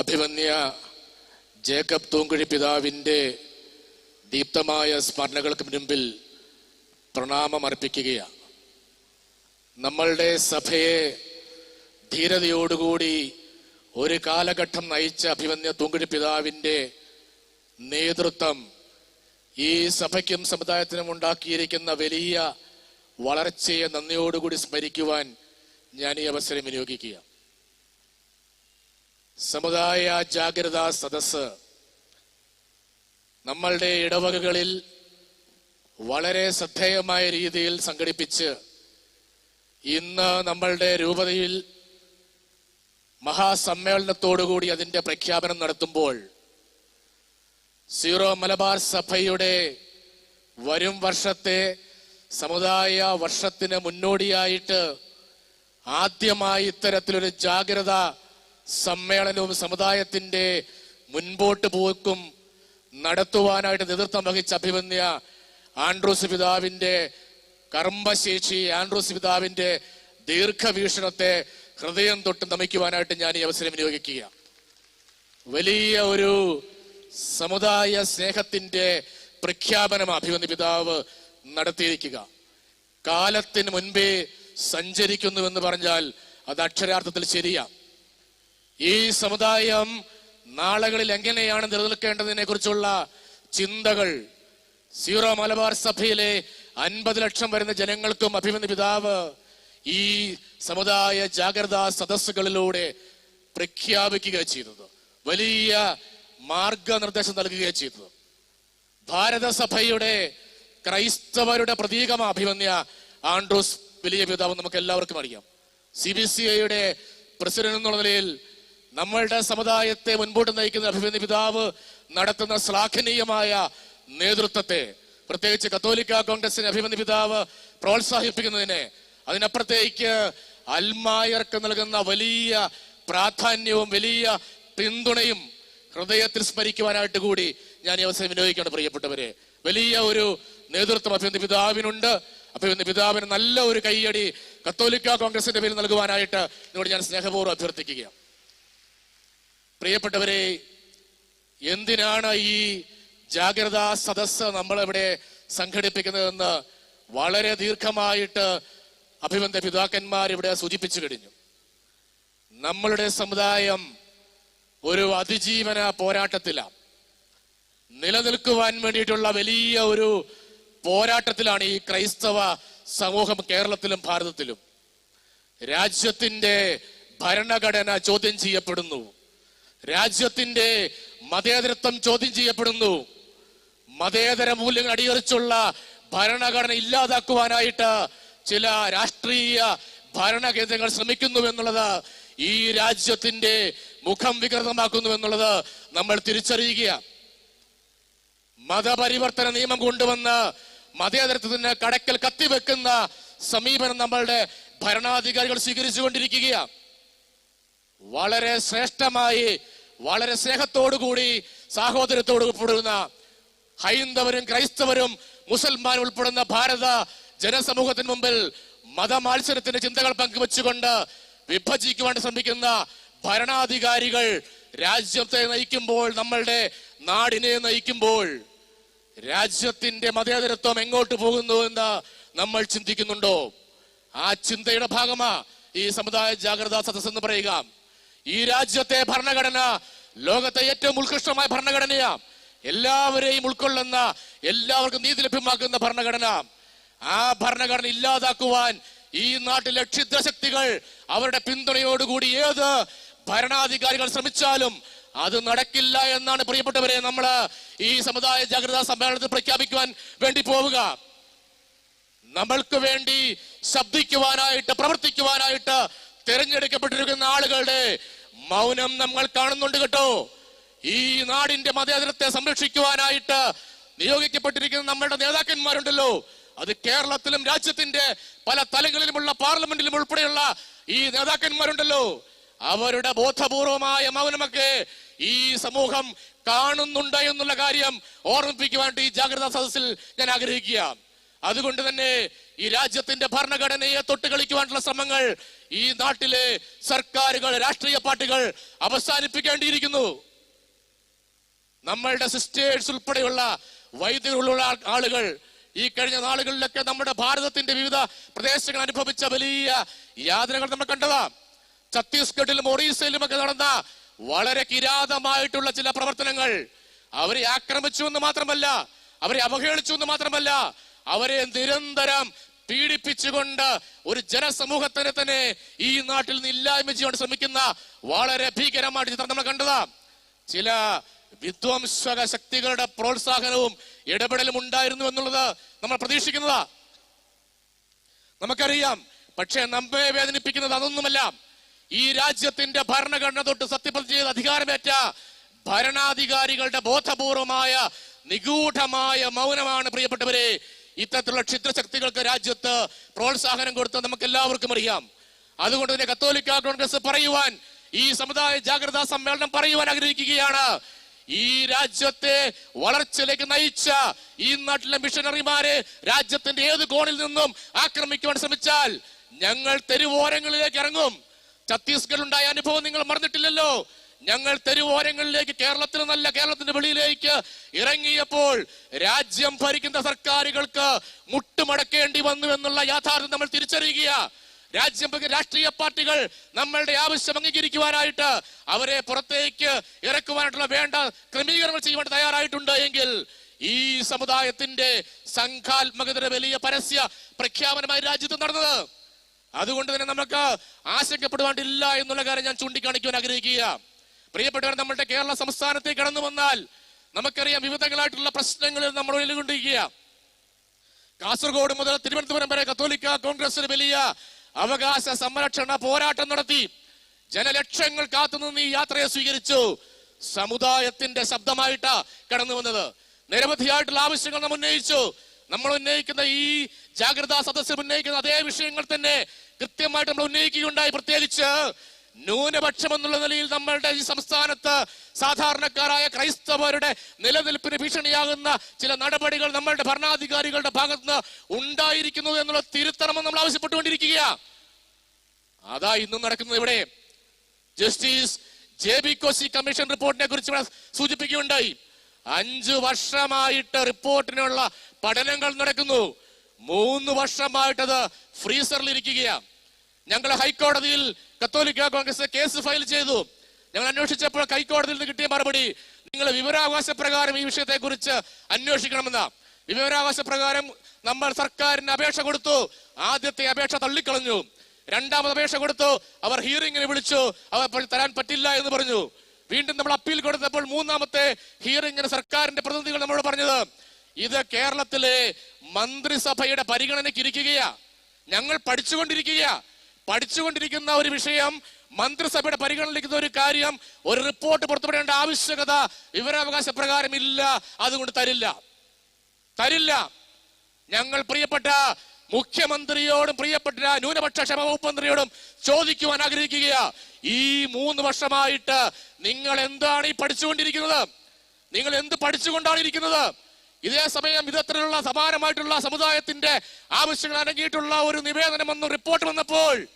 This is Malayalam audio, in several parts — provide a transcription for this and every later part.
അഭിമന്യ ജേക്കബ് തൂങ്കുഴി പിതാവിന്റെ ദീപ്തമായ സ്മരണകൾക്ക് മുൻപിൽ പ്രണാമമർപ്പിക്കുകയാണ് നമ്മളുടെ സഭയെ ധീരതയോടുകൂടി ഒരു കാലഘട്ടം നയിച്ച അഭിമന്യ തൂങ്കുഴി പിതാവിന്റെ നേതൃത്വം ഈ സഭയ്ക്കും സമുദായത്തിനും ഉണ്ടാക്കിയിരിക്കുന്ന വലിയ വളർച്ചയെ നന്ദിയോടുകൂടി സ്മരിക്കുവാൻ ഞാൻ ഈ അവസരം വിനിയോഗിക്കുക സമുദായ ജാഗ്രതാ സദസ് നമ്മളുടെ ഇടവകകളിൽ വളരെ ശ്രദ്ധേയമായ രീതിയിൽ സംഘടിപ്പിച്ച് ഇന്ന് നമ്മളുടെ രൂപതയിൽ മഹാസമ്മേളനത്തോടുകൂടി അതിന്റെ പ്രഖ്യാപനം നടത്തുമ്പോൾ സീറോ മലബാർ സഭയുടെ വരും വർഷത്തെ സമുദായ വർഷത്തിന് മുന്നോടിയായിട്ട് ആദ്യമായി ഇത്തരത്തിലൊരു ജാഗ്രത സമ്മേളനവും സമുദായത്തിന്റെ മുൻപോട്ട് പോക്കും നടത്തുവാനായിട്ട് നേതൃത്വം വഹിച്ച അഭിമന്യ ആൻഡ്രൂസ് പിതാവിന്റെ കർമ്മശേഷി ആൻഡ്രൂസ് പിതാവിന്റെ ദീർഘവീക്ഷണത്തെ ഹൃദയം തൊട്ട് നമിക്കുവാനായിട്ട് ഞാൻ ഈ അവസരം വിനിയോഗിക്കുക വലിയ ഒരു സമുദായ സ്നേഹത്തിന്റെ പ്രഖ്യാപനം അഭിമന്യ പിതാവ് നടത്തിയിരിക്കുക. കാലത്തിന് മുൻപേ സഞ്ചരിക്കുന്നുവെന്ന് പറഞ്ഞാൽ അത് അക്ഷരാർത്ഥത്തിൽ ശരിയാ. ഈ സമുദായം നാളുകളിൽ എങ്ങനെയാണ് നിലനിൽക്കേണ്ടതിനെ കുറിച്ചുള്ള ചിന്തകൾ? സീറോ മലബാർ സഭയിലെ അൻപത് ലക്ഷം വരുന്ന ജനങ്ങൾക്കും അഭിമന്യ പിതാവ് ഈ സമുദായ ജാഗ്രതാ സദസ്സുകളിലൂടെ പ്രഖ്യാപിക്കുക ചെയ്തത്. വലിയ മാർഗനിർദ്ദേശം നൽകുകയാണ് ചെയ്തത്. ഭാരതസഭയുടെ ക്രൈസ്തവരുടെ പ്രതീകമാ അഭിമന്യ ആൻഡ്രൂസ് വലിയ പിതാവ് നമുക്ക് എല്ലാവർക്കും അറിയാം. സി ബി സി ഐയുടെ പ്രസിഡന്റ് എന്നുള്ള നിലയിൽ നമ്മളുടെ സമുദായത്തെ മുൻപോട്ട് നയിക്കുന്ന അഭിമന്യ പിതാവ് നടത്തുന്ന ശ്ലാഘനീയമായ നേതൃത്വത്തെ പ്രത്യേകിച്ച് കത്തോലിക്ക കോൺഗ്രസിന് അഭിമന്യ പിതാവ് പ്രോത്സാഹിപ്പിക്കുന്നതിനെ അതിനപ്പുറത്തേക്ക് അൽമായർക്ക് നൽകുന്ന വലിയ പ്രാധാന്യവും വലിയ പിന്തുണയും ഹൃദയത്തിൽ സ്മരിക്കുവാനായിട്ട് കൂടി ഞാൻ ഈ അവസരം വിനിയോഗിക്കേണ്ട പ്രിയപ്പെട്ടവരെ. വലിയ ഒരു നേതൃത്വം അഭിമന്യ പിതാവിനുണ്ട്. അഭിമന്യ പിതാവിന് നല്ല ഒരു കൈയടി കത്തോലിക്ക കോൺഗ്രസിന്റെ പേരിൽ നൽകുവാനായിട്ട് നിങ്ങളോട് ഞാൻ സ്നേഹപൂർവം അഭ്യർത്ഥിക്കുകയാണ്. പ്രിയപ്പെട്ടവരെ എന്തിനാണ് ഈ ജാഗ്രതാ സദസ് നമ്മളിവിടെ സംഘടിപ്പിക്കുന്നതെന്ന് വളരെ ദീർഘമായിട്ട് അഭിബന്ധ പിതാക്കന്മാർ ഇവിടെ സൂചിപ്പിച്ചു കഴിഞ്ഞു. നമ്മളുടെ സമുദായം ഒരു അതിജീവന പോരാട്ടത്തിലാണ്. നിലനിൽക്കുവാൻ വേണ്ടിയിട്ടുള്ള വലിയ ഒരു പോരാട്ടത്തിലാണ് ഈ ക്രൈസ്തവ സമൂഹം കേരളത്തിലും ഭാരതത്തിലും. രാജ്യത്തിന്റെ ഭരണഘടന ചോദ്യം ചെയ്യപ്പെടുന്നു. രാജ്യത്തിന്റെ മതേതരത്വം ചോദ്യം ചെയ്യപ്പെടുന്നു. മതേതര മൂല്യങ്ങൾ അടിയറിച്ചുള്ള ഭരണഘടന ഇല്ലാതാക്കുവാനായിട്ട് ചില രാഷ്ട്രീയ ഭരണകേന്ദ്രങ്ങൾ ശ്രമിക്കുന്നു എന്നുള്ളത് ഈ രാജ്യത്തിന്റെ മുഖം വികൃതമാക്കുന്നു എന്നുള്ളത് നമ്മൾ തിരിച്ചറിയുക മതപരിവർത്തന നിയമം കൊണ്ടുവന്ന് മതേതരത്വത്തിന് കടക്കൽ കത്തിവെക്കുന്ന സമീപനം നമ്മളുടെ ഭരണാധികാരികൾ സ്വീകരിച്ചുകൊണ്ടിരിക്കുകയാണ് വളരെ ശ്രേഷ്ഠമായി വളരെ സ്നേഹത്തോടുകൂടി സാഹോദര്യത്തോട് ഉൾപ്പെടുന്ന ഹൈന്ദവരും ക്രൈസ്തവരും മുസൽമാൻ ഉൾപ്പെടുന്ന ഭാരത ജനസമൂഹത്തിന് മുമ്പിൽ മതമാത്സരത്തിന്റെ ചിന്തകൾ പങ്കുവെച്ചുകൊണ്ട് വിഭജിക്കുവാൻ ശ്രമിക്കുന്ന ഭരണാധികാരികൾ രാജ്യത്തെ നയിക്കുമ്പോൾ നമ്മളുടെ നാടിനെ നയിക്കുമ്പോൾ രാജ്യത്തിന്റെ മതേതരത്വം എങ്ങോട്ട് പോകുന്നു എന്ന് നമ്മൾ ചിന്തിക്കുന്നുണ്ടോ? ആ ചിന്തയുടെ ഭാഗമാ ഈ സമുദായ ജാഗ്രതാ സദസ് എന്ന് പറയുക. ഈ രാജ്യത്തെ ഭരണഘടന ലോകത്തെ ഏറ്റവും ഉത്കൃഷ്ടമായ ഭരണഘടനയാണ് എല്ലാവരെയും ഉൾക്കൊള്ളുന്ന എല്ലാവർക്കും നീതി ലഭ്യമാക്കുന്ന ഭരണഘടന. ആ ഭരണഘടന ഇല്ലാതാക്കുവാൻ ഈ നാട്ടിലെ ക്ഷിദ്രശക്തികൾ അവരുടെ പിന്തുണയോടുകൂടി ഏത് ഭരണാധികാരികൾ ശ്രമിച്ചാലും അത് നടക്കില്ല എന്നാണ് പ്രിയപ്പെട്ടവരെ നമ്മൾ ഈ സമുദായ ജാഗ്രതാ സമ്മേളനത്തിൽ പ്രഖ്യാപിക്കുവാൻ വേണ്ടി പോവുക. നമ്മൾക്ക് വേണ്ടി ശബ്ദിക്കുവാനായിട്ട് പ്രവർത്തിക്കുവാനായിട്ട് തിരഞ്ഞെടുക്കപ്പെട്ടിരിക്കുന്ന ആളുകളുടെ മൗനം നമ്മൾ കാണുന്നുണ്ട് കേട്ടോ. ഈ നാടിന്റെ മതേതരത്തെ സംരക്ഷിക്കുവാനായിട്ട് നിയോഗിക്കപ്പെട്ടിരിക്കുന്ന നമ്മളുടെ നേതാക്കന്മാരുണ്ടല്ലോ. അത് കേരളത്തിലും രാജ്യത്തിന്റെ പല തലങ്ങളിലുമുള്ള പാർലമെന്റിലും ഉൾപ്പെടെയുള്ള ഈ നേതാക്കന്മാരുണ്ടല്ലോ. അവരുടെ ബോധപൂർവമായ മൗനമൊക്കെ ഈ സമൂഹം കാണുന്നുണ്ട് എന്നുള്ള കാര്യം ഓർമ്മിപ്പിക്കുവാൻ ഈ ജാഗ്രതാ സദസ്സിൽ ഞാൻ ആഗ്രഹിക്കുക അതുകൊണ്ട് തന്നെ ഈ രാജ്യത്തിന്റെ ഭരണഘടനയെ തൊട്ട് കളിക്കുവാനുള്ള ശ്രമങ്ങൾ ഈ നാട്ടിലെ സർക്കാരുകൾ രാഷ്ട്രീയ പാർട്ടികൾ അവസാനിപ്പിക്കേണ്ടിയിരിക്കുന്നു. നമ്മളുടെ സിസ്റ്റേഴ്സ് ഉൾപ്പെടെയുള്ള വൈദ്യരുള്ള ആളുകൾ ഈ കഴിഞ്ഞ നാളുകളിലൊക്കെ നമ്മുടെ ഭാരതത്തിന്റെ വിവിധ പ്രദേശങ്ങൾ അനുഭവിച്ച വലിയ യാതനകൾ നമ്മൾ കണ്ടതാ. ഛത്തീസ്ഗഡിലും ഒറീസയിലും ഒക്കെ നടന്ന വളരെ കിരാതമായിട്ടുള്ള ചില പ്രവർത്തനങ്ങൾ. അവരെ ആക്രമിച്ചു എന്ന് മാത്രമല്ല അവരെ അവഹേളിച്ചു എന്ന് മാത്രമല്ല അവരെ നിരന്തരം പീഡിപ്പിച്ചുകൊണ്ട് ഒരു ജനസമൂഹത്തിനെ തന്നെ ഈ നാട്ടിൽ നിന്ന് ഇല്ലായ്മ ചെയ്യാൻ ശ്രമിക്കുന്ന വളരെ ഭീകരമായിട്ട് ചിത്രം നമ്മൾ കണ്ടതാ. ചില വിധ്വംസക ശക്തികളുടെ പ്രോത്സാഹനവും ഇടപെടലും ഉണ്ടായിരുന്നു എന്നുള്ളത് നമ്മൾ പ്രതീക്ഷിക്കുന്നതാ. നമുക്കറിയാം പക്ഷെ നമ്മെ വേദനിപ്പിക്കുന്നത് അതൊന്നുമല്ല. ഈ രാജ്യത്തിന്റെ ഭരണഘടന തൊട്ട് സത്യപ്രതിജ്ഞ ചെയ്ത് അധികാരമേറ്റ ഭരണാധികാരികളുടെ ബോധപൂർവമായ നിഗൂഢമായ മൗനമാണ് പ്രിയപ്പെട്ടവരെ ഇത്തരത്തിലുള്ള ക്ഷുദ്രശക്തികൾക്ക് രാജ്യത്ത് പ്രോത്സാഹനം കൊടുത്ത് നമുക്ക് എല്ലാവർക്കും അറിയാം. അതുകൊണ്ട് തന്നെ കത്തോലിക്ക കോൺഗ്രസ് പറയുവാൻ ഈ സമുദായ ജാഗ്രതാ സമ്മേളനം പറയുവാൻ ആഗ്രഹിക്കുകയാണ്. ഈ രാജ്യത്തെ വളർച്ചയിലേക്ക് നയിച്ച ഈ നാട്ടിലെ മിഷനറിമാരെ രാജ്യത്തിന്റെ ഏത് കോണിൽ നിന്നും ആക്രമിക്കുവാൻ ശ്രമിച്ചാൽ ഞങ്ങൾ തെരുവോരങ്ങളിലേക്ക് ഇറങ്ങും. ഛത്തീസ്ഗഡ് ഉണ്ടായ അനുഭവം നിങ്ങൾ മറന്നിട്ടില്ലല്ലോ. ഞങ്ങൾ തെരുവോരങ്ങളിലേക്ക് കേരളത്തിൽ നല്ല കേരളത്തിന്റെ വെളിയിലേക്ക് ഇറങ്ങിയപ്പോൾ രാജ്യം ഭരിക്കുന്ന സർക്കാരുകൾക്ക് മുട്ടുമടക്കേണ്ടി വന്നു എന്നുള്ള യാഥാർത്ഥ്യം നമ്മൾ തിരിച്ചറിയുക രാജ്യം രാഷ്ട്രീയ പാർട്ടികൾ നമ്മളുടെ ആവശ്യം അംഗീകരിക്കുവാനായിട്ട് അവരെ പുറത്തേക്ക് ഇറക്കുവാനായിട്ടുള്ള വേണ്ട ക്രമീകരണങ്ങൾ ചെയ്യുവാൻ തയ്യാറായിട്ടുണ്ട് എങ്കിൽ ഈ സമുദായത്തിന്റെ സംഘാത്മകതയുടെ വലിയ പരസ്യ പ്രഖ്യാപനമായി രാജ്യത്ത് നടന്നത്. അതുകൊണ്ട് തന്നെ നമുക്ക് ആശങ്കപ്പെടുവാണ്ടില്ല എന്നുള്ള കാര്യം ഞാൻ ചൂണ്ടിക്കാണിക്കുവാൻ ആഗ്രഹിക്കുക പ്രിയപ്പെട്ടവർ നമ്മുടെ കേരള സംസ്ഥാനത്തേക്ക് കടന്നു വന്നാൽ നമുക്കറിയാം വിവിധങ്ങളായിട്ടുള്ള പ്രശ്നങ്ങളിൽ നമ്മൾ ഉയർന്നുകൊണ്ടിരിക്കുക കാസർഗോഡ് മുതൽ തിരുവനന്തപുരം വരെ കത്തോലിക്ക കോൺഗ്രസിന് വലിയ അവകാശ സംരക്ഷണ പോരാട്ടം നടത്തി. ജനലക്ഷങ്ങൾ കാത്തുനിന്ന് ഈ യാത്രയെ സ്വീകരിച്ചു. സമുദായത്തിന്റെ ശബ്ദമായിട്ടാ കടന്നു വന്നത്. നിരവധിയായിട്ടുള്ള ആവശ്യങ്ങൾ നമ്മൾ ഉന്നയിച്ചു. നമ്മൾ ഉന്നയിക്കുന്ന ഈ ജാഗ്രതാ സദസ്സിൽ ഉന്നയിക്കുന്ന അതേ വിഷയങ്ങൾ തന്നെ കൃത്യമായിട്ട് നമ്മൾ ഉന്നയിക്കുകയുണ്ടായി. പ്രത്യേകിച്ച് ന്യൂനപക്ഷം എന്നുള്ള നിലയിൽ നമ്മളുടെ ഈ സംസ്ഥാനത്ത് സാധാരണക്കാരായ ക്രൈസ്തവരുടെ നിലനിൽപ്പിന് ഭീഷണിയാകുന്ന ചില നടപടികൾ നമ്മളുടെ ഭരണാധികാരികളുടെ ഭാഗത്ത് നിന്ന് ഉണ്ടായിരിക്കുന്നു എന്നുള്ള തിരുത്തണമെന്ന് നമ്മൾ ആവശ്യപ്പെട്ടുകൊണ്ടിരിക്കുക അതാ ഇന്നും നടക്കുന്നത് ഇവിടെ. Justice J B Koshy commission റിപ്പോർട്ടിനെ കുറിച്ച് ഇവിടെ സൂചിപ്പിക്കുകയുണ്ടായി. അഞ്ചു വർഷമായിട്ട് റിപ്പോർട്ടിനുള്ള പഠനങ്ങൾ നടക്കുന്നു. മൂന്ന് വർഷമായിട്ടത് ഫ്രീസറിൽ ഇരിക്കുകയാണ് ഞങ്ങൾ ഹൈക്കോടതിയിൽ കത്തോലിക്ക കോൺഗ്രസ് കേസ് ഫയൽ ചെയ്തു. ഞങ്ങൾ അന്വേഷിച്ചപ്പോൾ ഹൈക്കോടതിയിൽ നിന്ന് കിട്ടിയ മറുപടി നിങ്ങൾ വിവരാവകാശ പ്രകാരം ഈ വിഷയത്തെ കുറിച്ച് അന്വേഷിക്കണമെന്ന. വിവരാവകാശ പ്രകാരം നമ്മൾ സർക്കാരിന് അപേക്ഷ കൊടുത്തു. ആദ്യത്തെ അപേക്ഷ തള്ളിക്കളഞ്ഞു. രണ്ടാമത് അപേക്ഷ കൊടുത്തു. അവർ ഹിയറിംഗിന് വിളിച്ചു. അവർ തരാൻ പറ്റില്ല എന്ന് പറഞ്ഞു. വീണ്ടും നമ്മൾ അപ്പീൽ കൊടുത്തപ്പോൾ മൂന്നാമത്തെ ഹിയറിംഗിന് സർക്കാരിന്റെ പ്രതിനിധികൾ നമ്മളോട് പറഞ്ഞത് ഇത് കേരളത്തിലെ മന്ത്രിസഭയുടെ പരിഗണനയ്ക്ക് ഇരിക്കുകയാ. ഞങ്ങൾ പഠിച്ചുകൊണ്ടിരിക്കുകയാ. പഠിച്ചുകൊണ്ടിരിക്കുന്ന ഒരു വിഷയം മന്ത്രിസഭയുടെ പരിഗണനയിലിരിക്കുന്ന ഒരു കാര്യം ഒരു റിപ്പോർട്ട് പുറത്തുവിടേണ്ട ആവശ്യകത വിവരാവകാശ പ്രകാരം ഇല്ല അതുകൊണ്ട് തരില്ല. തരില്ല. ഞങ്ങൾ പ്രിയപ്പെട്ട മുഖ്യമന്ത്രിയോടും പ്രിയപ്പെട്ട ന്യൂനപക്ഷ ക്ഷമ വകുപ്പ് മന്ത്രിയോടും ചോദിക്കുവാൻ ആഗ്രഹിക്കുക ഈ മൂന്ന് വർഷമായിട്ട് നിങ്ങൾ എന്താണ് ഈ പഠിച്ചുകൊണ്ടിരിക്കുന്നത്? നിങ്ങൾ എന്ത് പഠിച്ചുകൊണ്ടാണ് ഇരിക്കുന്നത്? ഇതേ സമയം ഇതരത്തിലുള്ള സമാനമായിട്ടുള്ള സമുദായത്തിന്റെ ആവശ്യങ്ങൾ അടങ്ങിയിട്ടുള്ള ഒരു നിവേദനം വന്നു റിപ്പോർട്ട് വന്നപ്പോൾ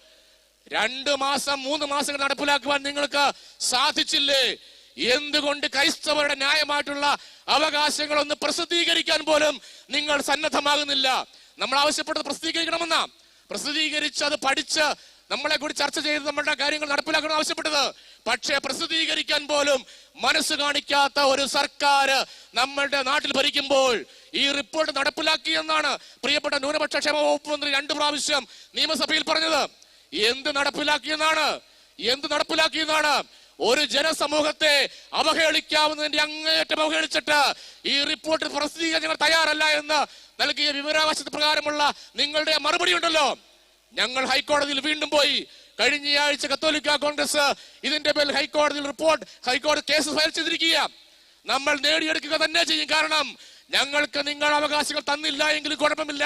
രണ്ട് മാസം മൂന്ന് മാസങ്ങൾ നടപ്പിലാക്കുവാൻ നിങ്ങൾക്ക് സാധിച്ചില്ലേ? എന്തുകൊണ്ട് ക്രൈസ്തവരുടെ ന്യായമായിട്ടുള്ള അവകാശങ്ങൾ ഒന്ന് പ്രസിദ്ധീകരിക്കാൻ പോലും നിങ്ങൾ സന്നദ്ധമാകുന്നില്ല? നമ്മൾ ആവശ്യപ്പെട്ടത് പ്രസിദ്ധീകരിക്കണമെന്നാ. പ്രസിദ്ധീകരിച്ച് അത് പഠിച്ച് നമ്മളെ കൂടി ചർച്ച ചെയ്ത് നമ്മളുടെ കാര്യങ്ങൾ നടപ്പിലാക്കണം ആവശ്യപ്പെട്ടത്. പക്ഷേ പ്രസിദ്ധീകരിക്കാൻ പോലും മനസ്സ് കാണിക്കാത്ത ഒരു സർക്കാർ നമ്മളുടെ നാട്ടിൽ ഭരിക്കുമ്പോൾ ഈ റിപ്പോർട്ട് നടപ്പിലാക്കി എന്നാണ് പ്രിയപ്പെട്ട ന്യൂനപക്ഷ ക്ഷേമ വകുപ്പ് മന്ത്രി രണ്ടു പ്രാവശ്യം നിയമസഭയിൽ പറഞ്ഞത്. എന്ത് നടപ്പിലാക്കിയെന്നാണ്? എന്ത് നടപ്പിലാക്കിയെന്നാണ്? ഒരു ജനസമൂഹത്തെ അവഹേളിക്കാവുന്നതിന്റെ അങ്ങേയറ്റം അവഹേളിച്ചിട്ട് ഈ റിപ്പോർട്ട് പ്രസിദ്ധീകരിക്കാൻ ഞങ്ങൾ തയ്യാറല്ല എന്ന് നൽകിയ വിവരാവകാശ പ്രകാരമുള്ള നിങ്ങളുടെ മറുപടി ഉണ്ടല്ലോ ഞങ്ങൾ ഹൈക്കോടതിയിൽ വീണ്ടും പോയി. കഴിഞ്ഞയാഴ്ച കത്തോലിക്ക കോൺഗ്രസ് ഇതിന്റെ പേരിൽ ഹൈക്കോടതിയിൽ റിപ്പോർട്ട് ഹൈക്കോടതി കേസ് ഫയൽ ചെയ്തിരിക്കുക നമ്മൾ നേടിയെടുക്കുക തന്നെ ചെയ്യും. കാരണം ഞങ്ങൾക്ക് നിങ്ങൾ അവകാശങ്ങൾ തന്നില്ല എങ്കിലും കുഴപ്പമില്ല.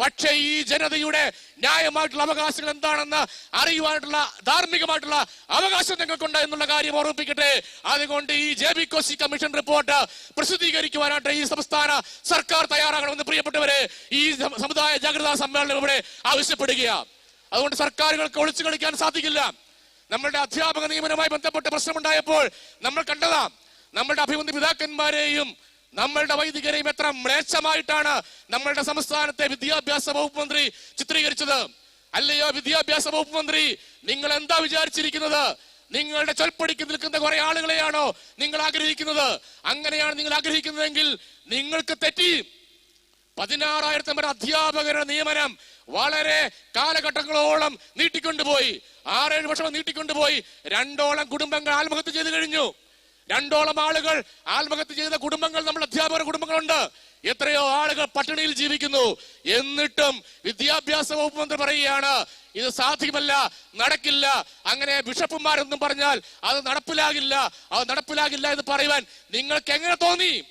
പക്ഷേ ഈ ജനതയുടെ ന്യായമായിട്ടുള്ള അവകാശങ്ങൾ എന്താണെന്ന് അറിയുവാനായിട്ടുള്ള ധാർമ്മികമായിട്ടുള്ള അവകാശം ഞങ്ങൾക്കുണ്ട് എന്നുള്ള കാര്യം ഓർമ്മിപ്പിക്കട്ടെ. അതുകൊണ്ട് ഈ J B Koshy commission report പ്രസിദ്ധീകരിക്കുവാനായിട്ട് ഈ സംസ്ഥാന സർക്കാർ തയ്യാറാകണമെന്ന് പ്രിയപ്പെട്ടവരെ ഈ സമുദായ ജാഗ്രതാ സമ്മേളനം ഇവിടെ ആവശ്യപ്പെടുകയാണ് അതുകൊണ്ട് സർക്കാരുകൾക്ക് ഒളിച്ചു കളിക്കാൻ സാധിക്കില്ല. നമ്മളുടെ അധ്യാപക നിയമനവുമായി ബന്ധപ്പെട്ട പ്രശ്നമുണ്ടായപ്പോൾ നമ്മൾ കണ്ടതാ. നമ്മളുടെ അഭിമന്യ പിതാക്കന്മാരെയും നമ്മളുടെ വൈദികരെയും എത്ര മ്ലേച്ഛമായിട്ടാണ് നമ്മളുടെ സംസ്ഥാനത്തെ വിദ്യാഭ്യാസ വകുപ്പ് മന്ത്രി ചിത്രീകരിച്ചത്. അല്ലയോ വിദ്യാഭ്യാസ വകുപ്പ് മന്ത്രി നിങ്ങൾ എന്താ വിചാരിച്ചിരിക്കുന്നത്? നിങ്ങളുടെ ചൊൽപ്പടിക്ക് നിൽക്കുന്ന കുറെ ആളുകളെയാണോ നിങ്ങൾ ആഗ്രഹിക്കുന്നത്? അങ്ങനെയാണ് നിങ്ങൾ ആഗ്രഹിക്കുന്നതെങ്കിൽ നിങ്ങൾക്ക് തെറ്റി. പതിനാറായിരത്തി വരെ അധ്യാപകരുടെ നിയമനം വളരെ കാലഘട്ടങ്ങളോളം നീട്ടിക്കൊണ്ടുപോയി. ആറേഴ് വർഷം നീട്ടിക്കൊണ്ടുപോയി. രണ്ടോളം കുടുംബങ്ങൾ ആത്മഹത്യ ചെയ്തു കഴിഞ്ഞു. രണ്ടോളം ആളുകൾ ആത്മഹത്യ ചെയ്ത കുടുംബങ്ങൾ നമ്മൾ അധ്യാപകരുടെ കുടുംബങ്ങളുണ്ട്. എത്രയോ ആളുകൾ പട്ടിണിയിൽ ജീവിക്കുന്നു. എന്നിട്ടും വിദ്യാഭ്യാസ വകുപ്പ് മന്ത്രി പറയുകയാണ് ഇത് സാധ്യമല്ല നടക്കില്ല. അങ്ങനെ ബിഷപ്പുമാരെന്നും പറഞ്ഞാൽ അത് നടപ്പിലാകില്ല. അത് നടപ്പിലാകില്ല എന്ന് പറയുവാൻ നിങ്ങൾക്ക് എങ്ങനെ തോന്നി?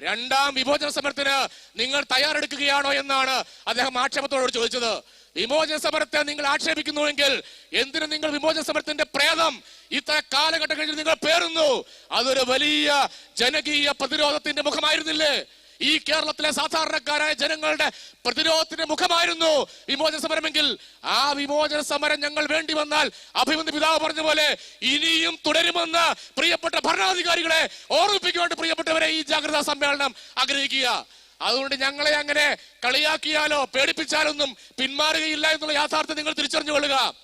രണ്ടാം വിഭോചന സമരത്തിന് നിങ്ങൾ തയ്യാറെടുക്കുകയാണോ എന്നാണ് അദ്ദേഹം ആക്ഷേപത്തോട് ചോദിച്ചത്. വിമോചന സമരത്തെ നിങ്ങൾ ആക്ഷേപിക്കുന്നുവെങ്കിൽ എന്തിനു നിങ്ങൾ വിമോചന സമരത്തിന്റെ പ്രേതം? ഇത്ര കാലഘട്ടം കഴിഞ്ഞ് നിങ്ങൾ പേറുന്നു. അതൊരു വലിയ ജനകീയ പ്രതിരോധത്തിന്റെ മുഖമായിരുന്നില്ലേ? ഈ കേരളത്തിലെ സാധാരണക്കാരായ ജനങ്ങളുടെ പ്രതിരോധത്തിന്റെ മുഖമായിരുന്നു വിമോചന സമരമെങ്കിൽ ആ വിമോചന സമരം ഞങ്ങൾ വേണ്ടി വന്നാൽ അഭിമന്ത് പിതാവ് പറഞ്ഞ പോലെ ഇനിയും തുടരുമെന്ന് പ്രിയപ്പെട്ട ഭരണാധികാരികളെ ഓർമ്മിപ്പിക്കുവാണ്ട് പ്രിയപ്പെട്ടവരെ ഈ ജാഗ്രതാ സമ്മേളനം ആഗ്രഹിക്കുക. അതുകൊണ്ട് ഞങ്ങളെ അങ്ങനെ കളിയാക്കിയാലോ പേടിപ്പിച്ചാലൊന്നും പിന്മാറുകയില്ല എന്നുള്ള യാഥാർത്ഥ്യം നിങ്ങൾ തിരിച്ചറിഞ്ഞുകൊള്ളുക.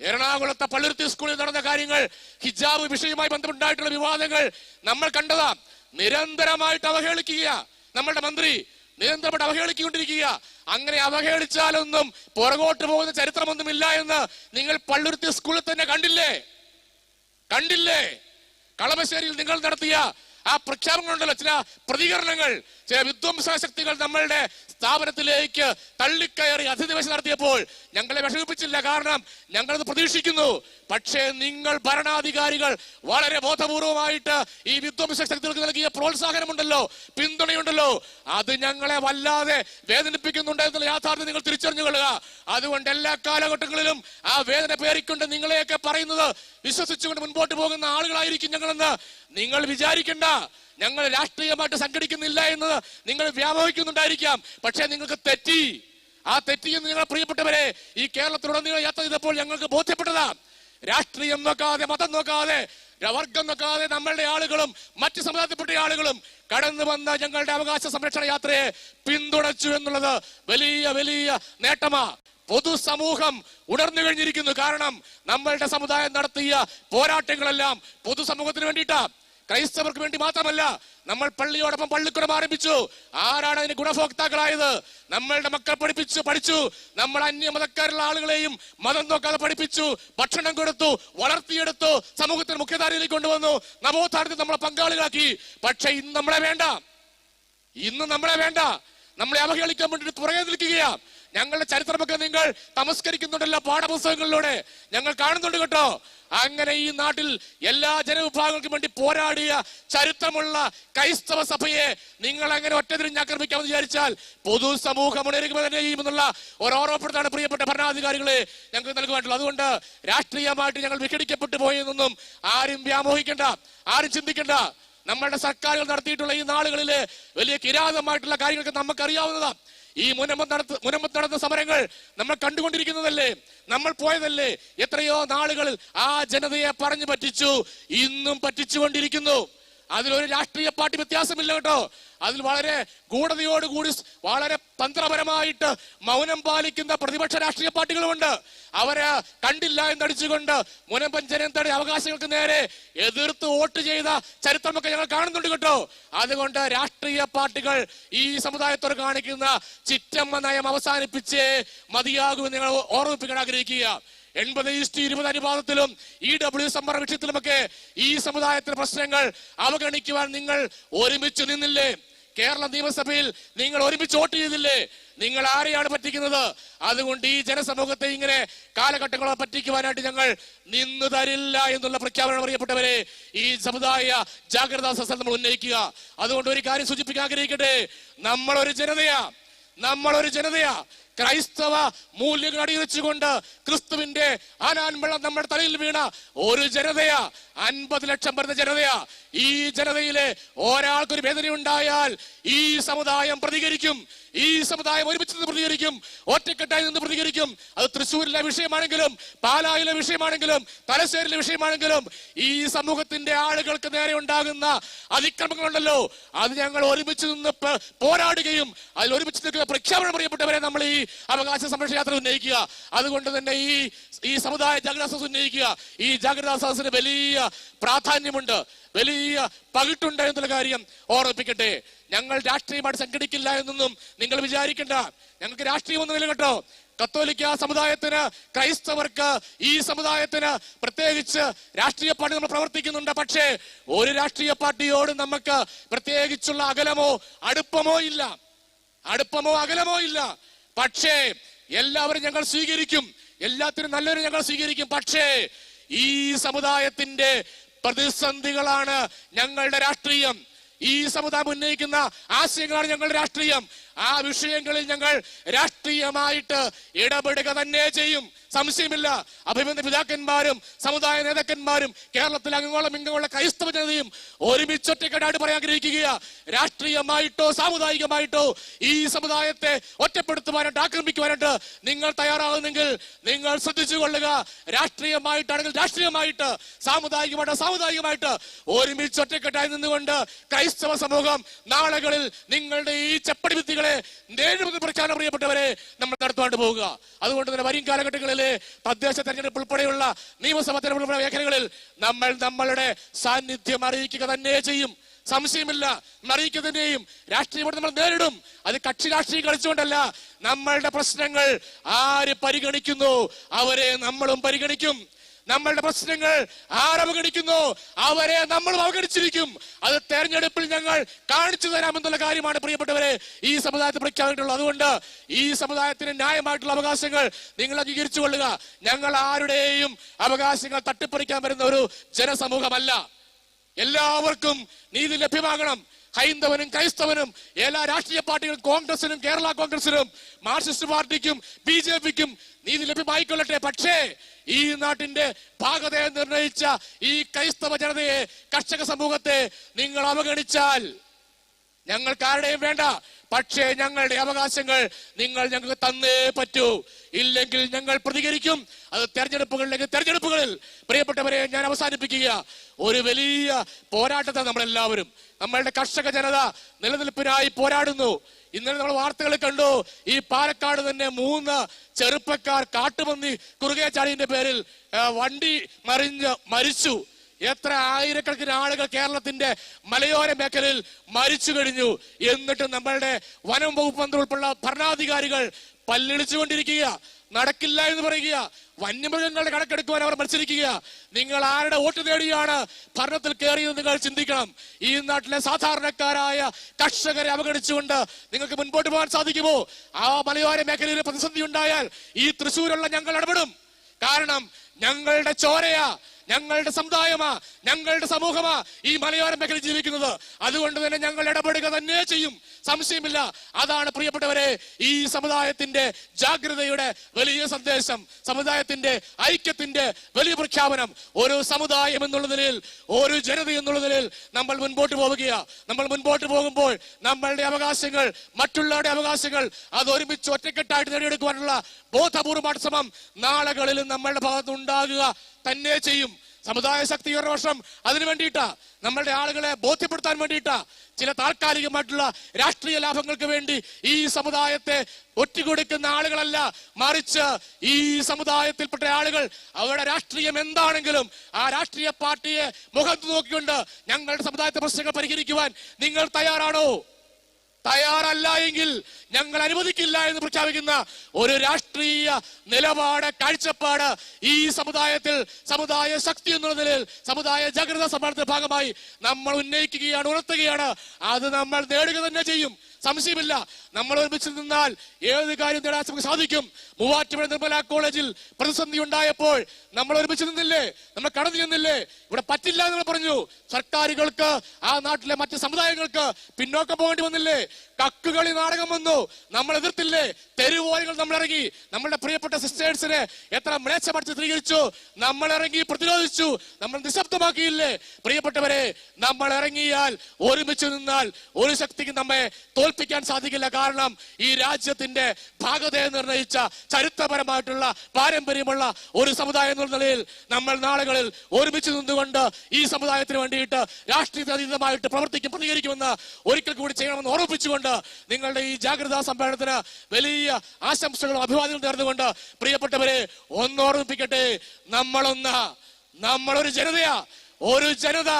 എറണാകുളത്തെ പള്ളുരുത്തി സ്കൂളിൽ നടന്ന കാര്യങ്ങൾ ഹിജാബ് വിഷയവുമായി ബന്ധമുണ്ടായിട്ടുള്ള വിവാദങ്ങൾ നമ്മൾ കണ്ടതാ. നിരന്തരമായിട്ട് അവഹേളിക്കുക നമ്മളുടെ മന്ത്രി നിരന്തരമായിട്ട് അവഹേളിക്കൊണ്ടിരിക്കുക അങ്ങനെ അവഹേളിച്ചാലൊന്നും പുറകോട്ട് പോകുന്ന ചരിത്രമൊന്നുമില്ല എന്ന് നിങ്ങൾ പള്ളുരുത്തി സ്കൂളിൽ തന്നെ കണ്ടില്ലേ? കണ്ടില്ലേ? കളമശ്ശേരിയിൽ നിങ്ങൾ നടത്തിയ ആ പ്രഖ്യാപനങ്ങളുണ്ടല്ലോ ചില പ്രതികരണങ്ങൾ. ചില വിധ്വംസ ശക്തികൾ നമ്മളുടെ സ്ഥാപനത്തിലേക്ക് തള്ളിക്കയറി അധിനിവേശം നടത്തിയപ്പോൾ ഞങ്ങളെ വിഷമിപ്പിച്ചില്ല. കാരണം ഞങ്ങളത് പ്രതീക്ഷിക്കുന്നു. പക്ഷേ നിങ്ങൾ ഭരണാധികാരികൾ വളരെ ബോധപൂർവമായിട്ട് ഈ വിധ്വംസ ശക്തികൾക്ക് നൽകിയ പ്രോത്സാഹനമുണ്ടല്ലോ പിന്തുണയുണ്ടല്ലോ. അത് ഞങ്ങളെ വല്ലാതെ വേദനിപ്പിക്കുന്നുണ്ട് എന്നുള്ള യാഥാർത്ഥ്യം നിങ്ങൾ തിരിച്ചറിഞ്ഞു കൊള്ളുക. അതുകൊണ്ട് എല്ലാ കാലഘട്ടങ്ങളിലും ആ വേദന പേറിക്കൊണ്ട് നിങ്ങളെയൊക്കെ പറയുന്നത് വിശ്വസിച്ചുകൊണ്ട് മുൻപോട്ട് പോകുന്ന ആളുകളായിരിക്കും ഞങ്ങളെന്ന് നിങ്ങൾ വിചാരിക്കേണ്ട. ഞങ്ങൾ രാഷ്ട്രീയമായിട്ട് സംഘടിക്കുന്നില്ല എന്ന് നിങ്ങൾ വ്യാപകിക്കുന്നുണ്ടായിരിക്കാം പക്ഷേ നിങ്ങൾക്ക് തെറ്റി. ആ തെറ്റിയെന്ന് നിങ്ങളെ പ്രിയപ്പെട്ടവരെ ഈ കേരളത്തിലുടനീളം യാത്ര ചെയ്തപ്പോൾ ഞങ്ങൾക്ക് ബോധ്യപ്പെട്ടതാ രാഷ്ട്രീയം നോക്കാതെ മതം നോക്കാതെ വർഗം നോക്കാതെ നമ്മളുടെ ആളുകളും മറ്റ് സമുദായത്തിൽപ്പെട്ട ആളുകളും കടന്നു വന്ന ഞങ്ങളുടെ അവകാശ സംരക്ഷണ യാത്രയെ പിന്തുണച്ചു എന്നുള്ളത് വലിയ വലിയ നേട്ടമാ. പൊതുസമൂഹം ഉണർന്നു കഴിഞ്ഞിരിക്കുന്നു. കാരണം നമ്മളുടെ സമുദായം നടത്തിയ പോരാട്ടങ്ങളെല്ലാം പൊതുസമൂഹത്തിന് വേണ്ടിയിട്ടാ. ക്രൈസ്തവർക്ക് വേണ്ടി മാത്രമല്ല നമ്മൾ പള്ളിയോടൊപ്പം പള്ളിക്കുടം ആരംഭിച്ചു. ആരാണ് അതിന് ഗുണഭോക്താക്കളായത്? നമ്മളുടെ മക്കൾ പഠിപ്പിച്ചു പഠിച്ചു. നമ്മൾ അന്യ മതക്കാരുള്ള ആളുകളെയും മതം നോക്കാതെ പഠിപ്പിച്ചു ഭക്ഷണം കൊടുത്തു വളർത്തിയെടുത്തു സമൂഹത്തിന് മുഖ്യധാരയിലേക്ക് കൊണ്ടുവന്നു. നവോത്ഥാനത്തിൽ നമ്മളെ പങ്കാളികളാക്കി. പക്ഷെ ഇന്ന് നമ്മളെ വേണ്ട. ഇന്ന് നമ്മളെ വേണ്ട. നമ്മളെ അവഹേളിക്കാൻ വേണ്ടി പുറകെ നിൽക്കുകയാണ്. ഞങ്ങളുടെ ചരിത്രമൊക്കെ നിങ്ങൾ തമസ്കരിക്കുന്നുണ്ടല്ലോ പാഠപുസ്തകങ്ങളിലൂടെ. ഞങ്ങൾ കാണുന്നുണ്ട് കേട്ടോ. അങ്ങനെ ഈ നാട്ടിൽ എല്ലാ ജനവിഭാഗങ്ങൾക്കും വേണ്ടി പോരാടിയ ചരിത്രമുള്ള ക്രൈസ്തവ സഭയെ നിങ്ങൾ അങ്ങനെ ഒറ്റതിരിഞ്ഞ് ആക്രമിക്കാമെന്ന് വിചാരിച്ചാൽ പൊതുസമൂഹം ഉണരുക തന്നെ ചെയ്യുമെന്നുള്ള ഒരു ഓർമ്മപ്പെടുത്താണ് പ്രിയപ്പെട്ട ഭരണാധികാരികളെ ഞങ്ങൾക്ക് നൽകുവാനുള്ളത്. അതുകൊണ്ട് രാഷ്ട്രീയമായിട്ട് ഞങ്ങൾ വിഘടിക്കപ്പെട്ടു പോയെന്നൊന്നും ആരും വ്യാമോഹിക്കണ്ട ആരും ചിന്തിക്കണ്ട. നമ്മളുടെ സർക്കാരുകൾ നടത്തിയിട്ടുള്ള ഈ നാളുകളിൽ വലിയ കിരാതമായിട്ടുള്ള കാര്യങ്ങൾക്ക് നമുക്കറിയാവുന്നതാ. ഈ മുനമ്പത്ത് നടത്ത മുനമ്പത്ത് നടന്ന സമരങ്ങൾ നമ്മൾ കണ്ടുകൊണ്ടിരിക്കുന്നതല്ലേ? നമ്മൾ പോയതല്ലേ? എത്രയോ നാളുകളിൽ ആ ജനതയെ പറഞ്ഞു പറ്റിച്ചു ഇന്നും പറ്റിച്ചുകൊണ്ടിരിക്കുന്നു. അതിലൊരു രാഷ്ട്രീയ പാർട്ടി വ്യത്യാസമില്ല കേട്ടോ. അതിൽ വളരെ ഗൂഢതയോടുകൂടി വളരെ തന്ത്രപരമായിട്ട് മൗനം പാലിക്കുന്ന പ്രതിപക്ഷ രാഷ്ട്രീയ പാർട്ടികളുമുണ്ട്. അവരെ കണ്ടില്ല എന്നടിച്ചുകൊണ്ട് മുനമ്പൻ ജനതയുടെ അവകാശങ്ങൾക്ക് നേരെ എതിർത്ത് വോട്ട് ചെയ്ത ചരിത്രമൊക്കെ ഞങ്ങൾ കാണുന്നുണ്ട് കേട്ടോ. അതുകൊണ്ട് രാഷ്ട്രീയ പാർട്ടികൾ ഈ സമുദായത്തോട് കാണിക്കുന്ന ചിറ്റമ്മ നയം അവസാനിപ്പിച്ചേ മതിയാകുമെന്ന് ഞങ്ങൾ ഓർമ്മിപ്പിക്കാൻ ആഗ്രഹിക്കുക എൺപത് ഈസ്റ്റ് ഇരുപത് അനുപാതത്തിലും ഇ ഡബ്ല്യു സംവരണ വിഷയത്തിലുമൊക്കെ ഈ സമുദായത്തിന്റെ പ്രശ്നങ്ങൾ അവഗണിക്കുവാൻ നിങ്ങൾ ഒരുമിച്ച് നിന്നില്ലേ? കേരള നിയമസഭയിൽ നിങ്ങൾ ഒരുമിച്ച് വോട്ട് ചെയ്തില്ലേ? നിങ്ങൾ ആരെയാണ് പറ്റിക്കുന്നത്? അതുകൊണ്ട് ഈ ജനസമൂഹത്തെ ഇങ്ങനെ കാലഘട്ടങ്ങളെ പറ്റിക്കുവാനായിട്ട് ഞങ്ങൾ നിന്നു തരില്ല എന്നുള്ള പ്രഖ്യാപനം അറിയപ്പെട്ടവരെ ഈ സമുദായ ജാഗ്രതാ സസ്യം നമ്മൾ ഉന്നയിക്കുക. അതുകൊണ്ട് ഒരു കാര്യം സൂചിപ്പിക്കാൻ ആഗ്രഹിക്കട്ടെ? നമ്മളൊരു ജനതയാ. നമ്മളൊരു ജനതയാ. ക്രൈസ്തവ മൂല്യങ്ങൾ അടിവെച്ചുകൊണ്ട് ക്രിസ്തുവിന്റെ ആനാൻവെള്ളം നമ്മുടെ തലയിൽ വീണ ഒരു ജനതയാ അൻപത് ലക്ഷം വരുന്ന ജനതയാ. ഈ ജനതയിലെ ഒരാൾക്കൊരു വേദന ഉണ്ടായാൽ ഈ സമുദായം പ്രതികരിക്കും. ഈ സമുദായം ഒരുമിച്ച് നിന്ന് പ്രതികരിക്കും. ഒറ്റക്കെട്ടായി നിന്ന് പ്രതികരിക്കും. അത് തൃശ്ശൂരിലെ വിഷയമാണെങ്കിലും പാലായിലെ വിഷയമാണെങ്കിലും തലശ്ശേരിയിലെ വിഷയമാണെങ്കിലും ഈ സമൂഹത്തിന്റെ ആളുകൾക്ക് നേരെ ഉണ്ടാകുന്ന അതിക്രമങ്ങളുണ്ടല്ലോ. അത് ഞങ്ങൾ ഒരുമിച്ച് നിന്ന് പോരാടുകയും അതിൽ ഒരുമിച്ച് നിൽക്കുന്ന പ്രഖ്യാപനം അറിയപ്പെട്ടവരെ നമ്മൾ ഈ അവകാശ സംരക്ഷണ യാത്ര ഉന്നയിക്കുക. അതുകൊണ്ട് തന്നെ ഈ ഈ സമുദായ ജാഗ്രതാ സദസ് ഉന്നയിക്കുക. ഈ ജാഗ്രതാ സദസ്സിന് വലിയ പ്രാധാന്യമുണ്ട്. വലിയ പകിട്ടുണ്ട് എന്നുള്ള കാര്യം ഓർമ്മിപ്പിക്കട്ടെ. ഞങ്ങൾ രാഷ്ട്രീയമായിട്ട് സംഘടിക്കില്ല എന്നൊന്നും നിങ്ങൾ വിചാരിക്കണ്ട. ഞങ്ങൾക്ക് രാഷ്ട്രീയമൊന്നുമില്ല കേട്ടോ. കത്തോലിക്ക സമുദായത്തിന് ക്രൈസ്തവർക്ക് ഈ സമുദായത്തിന് പ്രത്യേകിച്ച് രാഷ്ട്രീയ പാർട്ടി നമ്മൾ പ്രവർത്തിക്കുന്നുണ്ട്. പക്ഷേ ഒരു രാഷ്ട്രീയ പാർട്ടിയോട് നമുക്ക് പ്രത്യേകിച്ചുള്ള അകലമോ അടുപ്പമോ ഇല്ല. അടുപ്പമോ അകലമോ ഇല്ല. പക്ഷേ എല്ലാവരും ഞങ്ങൾ സ്വീകരിക്കും. എല്ലാത്തിനും നല്ലവരും ഞങ്ങൾ സ്വീകരിക്കും. പക്ഷേ ഈ സമുദായത്തിന്റെ പ്രതിസന്ധികളാണ് ഞങ്ങളുടെ രാഷ്ട്രീയം. ഈ സമുദായം ഉന്നയിക്കുന്ന ആശയങ്ങളാണ് ഞങ്ങളുടെ രാഷ്ട്രീയം. ആ വിഷയങ്ങളിൽ ഞങ്ങൾ രാഷ്ട്രീയമായിട്ട് ഇടപെടുക തന്നെ ചെയ്യും. സംശയമില്ല. അഭിമന്യ പിതാക്കന്മാരും സമുദായ നേതാക്കന്മാരും കേരളത്തിലെ അങ്ങോളം ഇങ്ങോളം ക്രൈസ്തവ ജനതയും ഒരുമിച്ചൊറ്റക്കെട്ടായിട്ട് പറയാൻ ആഗ്രഹിക്കുക. രാഷ്ട്രീയമായിട്ടോ സാമുദായികമായിട്ടോ ഈ സമുദായത്തെ ഒറ്റപ്പെടുത്തുവാനായിട്ട് ആക്രമിക്കുവാനായിട്ട് നിങ്ങൾ തയ്യാറാകുന്നെങ്കിൽ നിങ്ങൾ ശ്രദ്ധിച്ചു കൊള്ളുക. രാഷ്ട്രീയമായിട്ടാണെങ്കിൽ രാഷ്ട്രീയമായിട്ട് സാമുദായികമായിട്ട് സാമുദായികമായിട്ട് ഒരുമിച്ച് ഒറ്റക്കെട്ടായി നിന്നുകൊണ്ട് ക്രൈസ്തവ സമൂഹം നാളുകളിൽ നിങ്ങളുടെ ഈ ചെപ്പടി വിദ്യകളെ നേരിടുന്ന പ്രഖ്യാപനം പ്രിയപ്പെട്ടവരെ നമ്മൾ നടത്തുവാണ്ട് പോവുക. അതുകൊണ്ട് തന്നെ വരും കാലഘട്ടങ്ങളിൽ തദ്ദേശ തെരഞ്ഞെടുപ്പ് ഉൾപ്പെടെയുള്ള നിയമസഭാ തെരഞ്ഞെടുപ്പ് മേഖലകളിൽ നമ്മൾ നമ്മളുടെ സാന്നിധ്യം അറിയിക്കുക തന്നെ ചെയ്യും. സംശയമില്ല. അറിയിക്കുന്നതിനെയും രാഷ്ട്രീയം നമ്മൾ നേരിടും. അത് കക്ഷി രാഷ്ട്രീയം കളിച്ചുകൊണ്ടല്ല. നമ്മളുടെ പ്രശ്നങ്ങൾ ആര് പരിഗണിക്കുന്നു? അവരെ നമ്മളും പരിഗണിക്കും. നമ്മളുടെ പ്രശ്നങ്ങൾ ആരവഗണിക്കുന്നു. അവരെ നമ്മൾ അവഗണിച്ചിരിക്കും. അത് തെരഞ്ഞെടുപ്പിൽ ഞങ്ങൾ കാണിച്ചു തരാമെന്നുള്ള കാര്യമാണ് പ്രിയപ്പെട്ടവരെ ഈ സമുദായത്തെ പ്രഖ്യാപിച്ചിട്ടുള്ളത്. അതുകൊണ്ട് ഈ സമുദായത്തിന് ന്യായമായിട്ടുള്ള അവകാശങ്ങൾ നിങ്ങൾ അംഗീകരിച്ചു കൊള്ളുക. ഞങ്ങൾ ആരുടെയും അവകാശങ്ങൾ തട്ടിപ്പറിക്കാൻ വരുന്ന ഒരു ജനസമൂഹമല്ല. എല്ലാവർക്കും നീതി ലഭ്യമാകണം. ഹൈന്ദവനും ക്രൈസ്തവനും എല്ലാ രാഷ്ട്രീയ പാർട്ടികളും കോൺഗ്രസിനും കേരള കോൺഗ്രസിനും മാർക്സിസ്റ്റ് പാർട്ടിക്കും ബി ജെ പിക്കും നീതി ലഭ്യമായിക്കൊള്ളട്ടെ. പക്ഷേ ഈ നാട്ടിന്റെ ഭാഗതയെ നിർണയിച്ച ഈ ക്രൈസ്തവ ജനതയെ കർഷക സമൂഹത്തെ നിങ്ങൾ അവഗണിച്ചാൽ ഞങ്ങൾക്ക് ആരുടെയും വേണ്ട. പക്ഷേ ഞങ്ങളുടെ അവകാശങ്ങൾ നിങ്ങൾ ഞങ്ങൾക്ക് തന്നേ പറ്റൂ. ഇല്ലെങ്കിൽ ഞങ്ങൾ പ്രതികരിക്കും. അത് തെരഞ്ഞെടുപ്പുകളിലേക്ക് തെരഞ്ഞെടുപ്പുകളിൽ. പ്രിയപ്പെട്ടവരെ ഞാൻ അവസാനിപ്പിക്കുക. ഒരു വലിയ പോരാട്ടത്തെ നമ്മളെല്ലാവരും നമ്മളുടെ കർഷക ജനത നിലനിൽപ്പിനായി പോരാടുന്നു. ഇന്നലെ നമ്മൾ വാർത്തകൾ കണ്ടു. ഈ പാലക്കാട് തന്നെ മൂന്ന് ചെറുപ്പക്കാർ കാട്ടുപന്നി കുറുകെ ചാടിന്റെ പേരിൽ വണ്ടി മറിഞ്ഞ് മരിച്ചു. എത്ര ആയിരക്കണക്കിന് ആളുകൾ കേരളത്തിന്റെ മലയോര മേഖലയിൽ മരിച്ചു കഴിഞ്ഞു. എന്നിട്ട് നമ്മളുടെ വനം വകുപ്പ് മന്ത്രി ഉൾപ്പെടെ ഭരണാധികാരികൾ പല്ലിളിച്ചുകൊണ്ടിരിക്കുക നടക്കില്ല എന്ന് പറയുക വന്യമൃഗങ്ങളുടെ കണക്കെടുക്കുവാൻ അവർ മത്സരിക്കുക. നിങ്ങൾ ആരുടെ വോട്ട് നേടിയാണ് ഭരണത്തിൽ കയറിയത് നിങ്ങൾ ചിന്തിക്കണം. ഈ നാട്ടിലെ സാധാരണക്കാരായ കർഷകരെ അവഗണിച്ചുകൊണ്ട് നിങ്ങൾക്ക് മുൻപോട്ട് പോകാൻ സാധിക്കുമോ? ആ മലയോര മേഖലയിൽ പ്രതിസന്ധി ഉണ്ടായാൽ ഈ തൃശ്ശൂരുള്ള ഞങ്ങൾ ഇടപെടും. കാരണം ഞങ്ങളുടെ ചോരയാ. ഞങ്ങളുടെ സമുദായമാ ഞങ്ങളുടെ സമൂഹമാ ഈ മലയോര മേഖലയിൽ ജീവിക്കുന്നത്. അതുകൊണ്ട് തന്നെ ഞങ്ങൾ ഇടപെടുക തന്നെ ചെയ്യും. സംശയമില്ല. അതാണ് പ്രിയപ്പെട്ടവരെ ഈ സമുദായത്തിന്റെ ജാഗ്രതയുടെ വലിയ സന്ദേശം. സമുദായത്തിന്റെ ഐക്യത്തിന്റെ വലിയ പ്രഖ്യാപനം. ഒരു സമുദായം എന്നുള്ള നിലയിൽ ഒരു ജനത എന്നുള്ള നിലയിൽ നമ്മൾ മുൻപോട്ട് പോവുകയാ. നമ്മൾ മുൻപോട്ട് പോകുമ്പോൾ നമ്മളുടെ അവകാശങ്ങൾ മറ്റുള്ളവരുടെ അവകാശങ്ങൾ അത് ഒരുമിച്ച് ഒറ്റക്കെട്ടായിട്ട് നേടിയെടുക്കുവാനുള്ള ബോധപൂർവമായ ശ്രമം നാളുകളിലും നമ്മളുടെ ഭാഗത്ത് ഉണ്ടാകുക തന്നെ ചെയ്യും. സമുദായ ശക്തീകരണ വർഷം അതിനു വേണ്ടിയിട്ടാ നമ്മളുടെ ആളുകളെ ബോധ്യപ്പെടുത്താൻ വേണ്ടിയിട്ടാ ചില താൽക്കാലികമായിട്ടുള്ള രാഷ്ട്രീയ ലാഭങ്ങൾക്ക് വേണ്ടി ഈ സമുദായത്തെ ഒറ്റുകൊടുക്കുന്ന ആളുകളല്ല മറിച്ച് ഈ സമുദായത്തിൽപ്പെട്ട ആളുകൾ. അവരുടെ രാഷ്ട്രീയം എന്താണെങ്കിലും ആ രാഷ്ട്രീയ പാർട്ടിയെ മുഖത്ത് നോക്കിക്കൊണ്ട് ഞങ്ങളുടെ സമുദായത്തെ പ്രശ്നങ്ങൾ പരിഹരിക്കുവാൻ നിങ്ങൾ തയ്യാറാണോ? തയ്യാറല്ല എങ്കിൽ ഞങ്ങൾ അനുവദിക്കില്ല എന്ന് പ്രഖ്യാപിക്കുന്ന ഒരു രാഷ്ട്രീയ നിലപാട് കാഴ്ചപ്പാട് ഈ സമുദായത്തിൽ സമുദായ ശക്തി എന്നുള്ള നിലയിൽ സമുദായ ജാഗ്രത സമ്മേളനത്തിന്റെ ഭാഗമായി നമ്മൾ ഉന്നയിക്കുകയാണ് ഉണർത്തുകയാണ്. അത് നമ്മൾ നേടുക തന്നെ ചെയ്യും. സംശയമില്ല. നമ്മൾ ഒരുമിച്ച് നിന്നാൽ ഏത് കാര്യം നേടാൻ നമുക്ക് സാധിക്കും? മൂവാറ്റുപുഴ നിർമ്മല കോളേജിൽ പ്രതിസന്ധി ഉണ്ടായപ്പോൾ നമ്മൾ ഒരുമിച്ച് നിന്നില്ലേ? നമ്മൾ കടന്നു ചെന്നില്ലേ? ഇവിടെ പറ്റില്ല എന്ന് പറഞ്ഞു. സർക്കാരുകൾക്ക് ആ നാട്ടിലെ മറ്റ് സമുദായങ്ങൾക്ക് പിന്നോക്കം പോകേണ്ടി വന്നില്ലേ? കക്കുകളി നാടകം വന്നു. നമ്മൾ എതിർത്തില്ലേ? തെരുവോരങ്ങൾ നമ്മൾ ഇറങ്ങി. നമ്മളുടെ പ്രിയപ്പെട്ട സിസ്റ്റേഴ്സിനെ എത്ര മ്ലേച്ഛമടിച്ച് ചിത്രീകരിച്ചു നമ്മൾ ഇറങ്ങി പ്രതിരോധിച്ചു. നമ്മൾ നിശബ്ദമാക്കിയില്ലേ? പ്രിയപ്പെട്ടവരെ നമ്മൾ ഇറങ്ങിയാൽ ഒരുമിച്ച് നിന്നാൽ ഒരു ശക്തിക്ക് നമ്മെ തോൽപ്പിക്കാൻ സാധിക്കില്ല. കാരണം ഈ രാജ്യത്തിന്റെ ഭാഗതയെ നിർണയിച്ച ചരിത്രപരമായിട്ടുള്ള പാരമ്പര്യമുള്ള ഒരു സമുദായം എന്നുള്ള നിലയിൽ നമ്മൾ നാളുകളിൽ ഒരുമിച്ച് നിന്നുകൊണ്ട് ഈ സമുദായത്തിന് വേണ്ടിയിട്ട് രാഷ്ട്രീയ അതീതമായിട്ട് പ്രവർത്തിക്കും പ്രതികരിക്കുമെന്ന് ഒരിക്കൽ കൂടി ചെയ്യണമെന്ന് ഓർമ്മിപ്പിച്ചുകൊണ്ട് നിങ്ങളുടെ ഈ ജാഗ്രതാ സമ്മേളനത്തിന് വലിയ ആശംസകളും അഭിവാദ്യങ്ങളും നേർന്നുകൊണ്ട് പ്രിയപ്പെട്ടവരെ ഒന്ന് ഓർമ്മിപ്പിക്കട്ടെ നമ്മളൊന്ന് നമ്മളൊരു ജനതയാ. ഒരു ജനത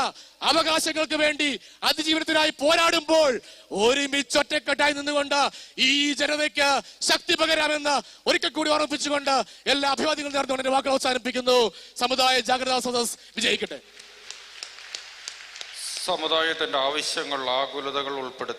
അവകാശങ്ങൾക്ക് വേണ്ടി അതിജീവനത്തിനായി പോരാടുമ്പോൾ ഒരുമിച്ചൊറ്റക്കെട്ടായി നിന്നുകൊണ്ട് ഈ ജനതയ്ക്ക് ശക്തി പകരാമെന്ന് ഒരിക്കൽ കൂടി ഓർമ്മിപ്പിച്ചുകൊണ്ട് എല്ലാ അഭിവാദികളും നേർന്നുകൊണ്ട് എന്റെ വാക്കുകൾ അവസാനിപ്പിക്കുന്നു. സമുദായ ജാഗ്രതാ സദസ് വിജയിക്കട്ടെ. സമുദായത്തിന്റെ ആവശ്യങ്ങൾ ആകുലതകൾ ഉൾപ്പെടുത്തി